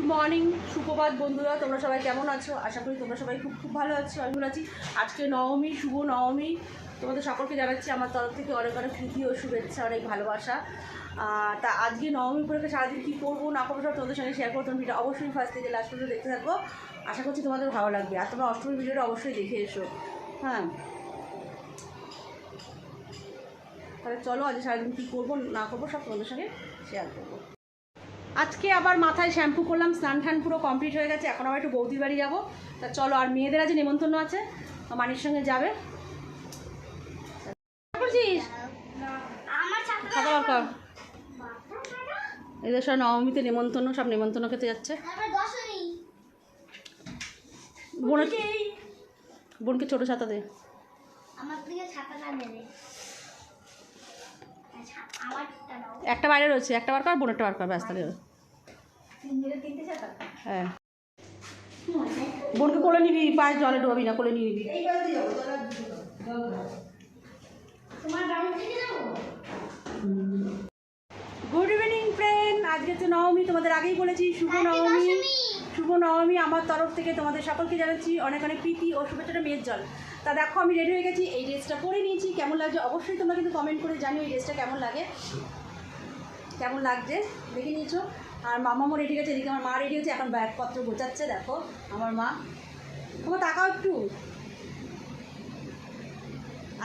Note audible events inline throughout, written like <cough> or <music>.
Good morning সুপ্রভাত বন্ধুরা, তোমরা সবাই কেমন আছো? আশা করি তোমরা সবাই খুব খুব ভালো আছো, আমি ভালো আছি। আজকে নবমী, শুভ নবমী। তোমাদের সকলকে জানাচ্ছি আমার তরফ থেকে অনেক অনেক প্রীতি ও শুভেচ্ছা, অনেক ভালোবাসা। তা আজকে নবমী উপলক্ষে সারাদিন কী করব না করব সব তোমাদের সঙ্গে শেয়ার করব তুমি ভিডিও অবশ্যই ফার্স্ট থেকে লাস্ট পর্যন্ত দেখতে থাকব আশা করছি তোমাদের ভালো লাগবে। আর তোমরা অষ্টমী ভিডিওটা অবশ্যই দেখে এসো। হ্যাঁ। তাহলে চলো আজ সারাদিন কী করব না করব সব তোমাদের সঙ্গে শেয়ার করব। আজকে আবার মাথায় শ্যাম্পু করলাম স্নান টান পুরো কমপ্লিট হয়ে গেছে এখন আবার একটু বৌদির বাড়ি যাব। তা চলো আর মেয়েদের আজ নেমন্তন্ন আছে মানির সঙ্গে যাবে। করছিস এদের সব নবমীতে নেমন্তন্ন সব নেমন্তন্ন খেতে যাচ্ছে। বোনকে ছোটো ছাতা দে। আচ্ছা একটা বাইরে রয়েছে একটা বার কর বোনেরটা বার কর ব্যাস তাহলে হলো। তিনজনে তিনটে ছাতা হ্যাঁ। বোনকে কোলে নিবি পায়ে জলে ডোবাবি না কোলে নিবি। গুড ইভিনিং ফ্রেন্ড আজকে তো নবমী তোমাদের আগেই বলেছি শুভ নবমী। শুভ নবমী আমার তরফ থেকে তোমাদের সকলকে জানাচ্ছি অনেক অনেক প্রীতি ও শুভেচ্ছাটা মেয়ের জল। তা দেখো আমি রেডি হয়ে গেছি এই ড্রেসটা পরে নিয়েছি। কেমন লাগছে? অবশ্যই তোমরা কিন্তু কমেন্ট করে জানিও এই ড্রেসটা কেমন লাগে। কেমন লাগছে? দেখে নিয়েছো? আর মামামও রেডি গেছে এদিকে আমার মা রেডি হয়েছে, এখন ব্যাগপত্র গোছাচ্ছে, দেখো, আমার মা। তোমার তাকাও একটু।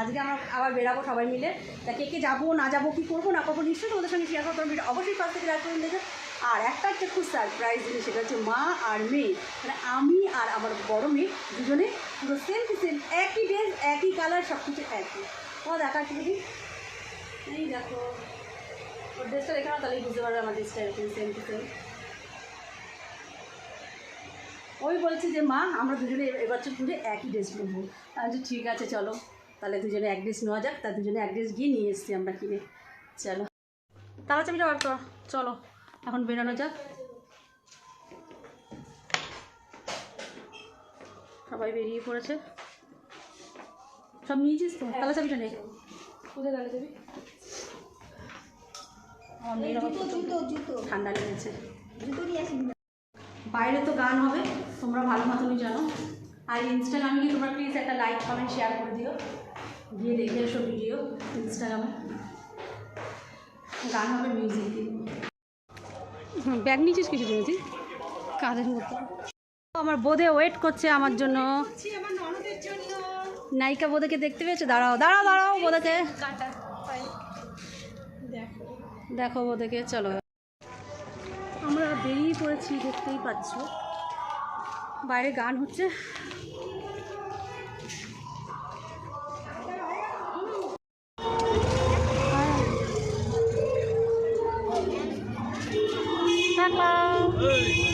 আজকে আমরা আবার বেরাবো সবাই মিলে। তা কে কে যাব, না যাব, কী করব, না করব, নিশ্চয়ই তোমাদের সঙ্গে শেয়ার করব ভিডিও অবশ্যই ফার্স্ট থেকে রাখবেন দেখে আর একটা হচ্ছে খুব সারপ্রাইজ জিনিস, সেটা হচ্ছে মা আর মেয়ে। মানে আমি আর আমার বড় মেয়ে দুজনে পুরো সেম টু সেম একই ড্রেস একই কালার সব কিছু একই ও দেখা। কি এই দেখো। ড্রেসটা দেখে না তাহলেই বুঝতে পারবে আমার ড্রেসটা এরকম সেম টু সেম ওই বলছি যে মা আমরা দুজনে এবছর পুজো একই ড্রেস পরবো। আমি বলছি, ঠিক আছে চলো। তাহলে দুজনে এক ড্রেস নেওয়া যাক তা দুজনে এক ড্রেস গিয়ে নিয়ে এসছি আমরা কিনে। চলো। তারা চাবিটা বার করো চলো। এখন বেরোনো যাক। সবাই বেরিয়ে পড়েছে। সব নিয়েছিস তো? তালা চাবিটা নেই কোথায় তালা চাবি? ঠান্ডা লেগেছে। বাইরে তো গান হবে তোমরা ভালো মতনই জানো। আর ইনস্টাগ্রামে গিয়ে তোমরা প্লিজ একটা লাইক কমেন্ট শেয়ার করে দিও। গিয়ে দেখে এসো ভিডিও ইনস্টাগ্রামে গান হবে মিউজিক দিয়ে। ব্যাগ নিয়েছিস কিছু জন্য তুই কাজের মতো আমার বোধে ওয়েট করছে আমার জন্য। নায়িকা বোধেকে দেখতে পেয়েছ? দাঁড়াও দাঁড়াও দাঁড়াও বোধেকে। দেখো দেখে চলো। আমরা বেরিয়ে পড়েছি দেখতেই পাচ্ছ। বাইরে গান হচ্ছে। Hello. বৌদি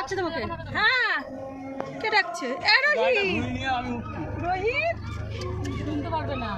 ডাকছে তোমাকে? হ্যাঁ কে ডাকছে? এ রোহিত। রোহিত? শুনতে পারবে না।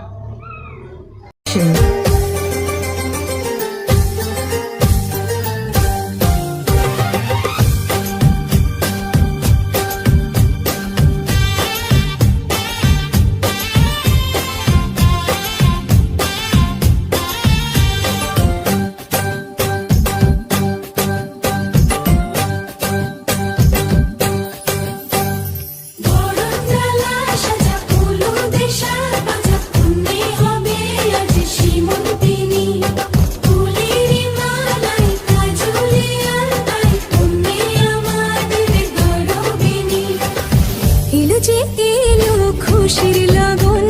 যে এলো খুশির লাগন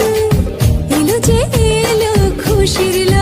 এলো যে এলো খুশির লাগন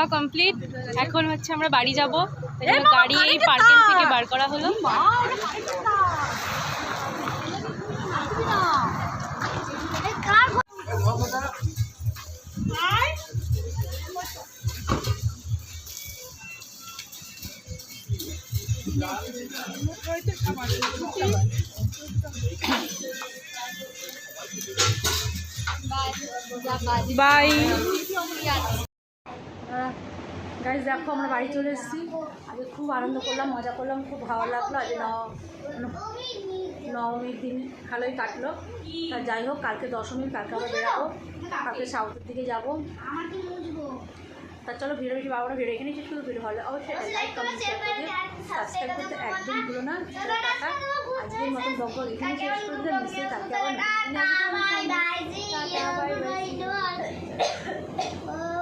দাওয়া কমপ্লিট এখন হচ্ছে আমরা বাড়ি যাব। গাড়ি এই পার্কিং থেকে বার করা হলো। বাই গাইজ দেখো আমরা বাড়ি চলে এসেছি। আজকে খুব আনন্দ করলাম মজা করলাম খুব ভালো লাগল। আজ ন- নবমীর দিন ভালোই কাটলো। তা যাই হোক কালকে দশমী কালকে আবার বেরাবো। কালকে সাউথের দিকে যাব। তা চলো ভিডিও বেশি বাবারা ভিডিও এখানেই শেষ করব। ভিডিও ভালো অবশ্যই লাইক কমেন্ট শেয়ার করে সাবস্ক্রাইব করতে একদম ভুলো না। আজকের মতন ব্লগ এখানে শেষ করে দিলে নিশ্চয়ই কালকে আবার <coughs> <coughs>